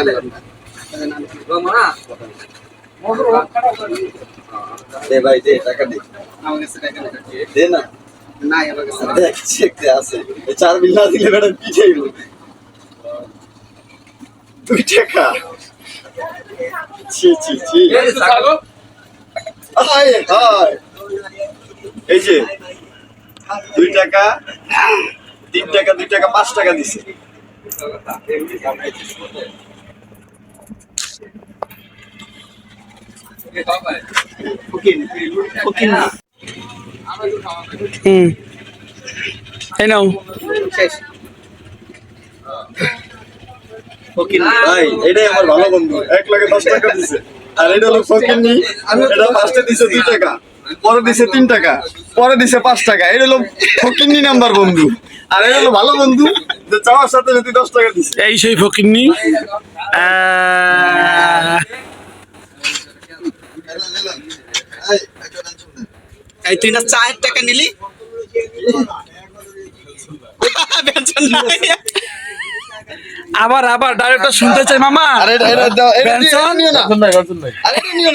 আনলাম না দে ভাই দে টাকা দে। আমার কাছে টাকা দে না। নাই আমার কাছে আছে। চার বিল না দিলে ম্যাডাম পিঠাইব দুই টাকা। ছি ছি ছি। হায় হায় এই যে দুই টাকা তিন টাকা দুই টাকা পাঁচ টাকা দিছে ফকির ফকির না হুম এই নাও শেষ ভাই এটাই আমার ভালো বন্ধু। এক লাখে দশ টাকা দিছে। আর এটা হলো ফকির নি এটা ফার্স্টে দিছে দুই টাকা। পরে দিছে তিন টাকা। পরে দিছে পাঁচ টাকা। এটা হলো ফকির নি নাম্বার বন্ধু। আর এটা হলো ভালো বন্ধু যে চাওয়ার সাথে সাথে দশ টাকা দিছে। এই সেই ফকিরনি আহ, এই তুই না চায়ের টাকা নিলি? আবার আবার ডাইরেক্টর শুনতে চাই মামা। আর এটা এটা দাও, এটা নিও- পেনশন? এটা নিও না। আরে এটা নিও না।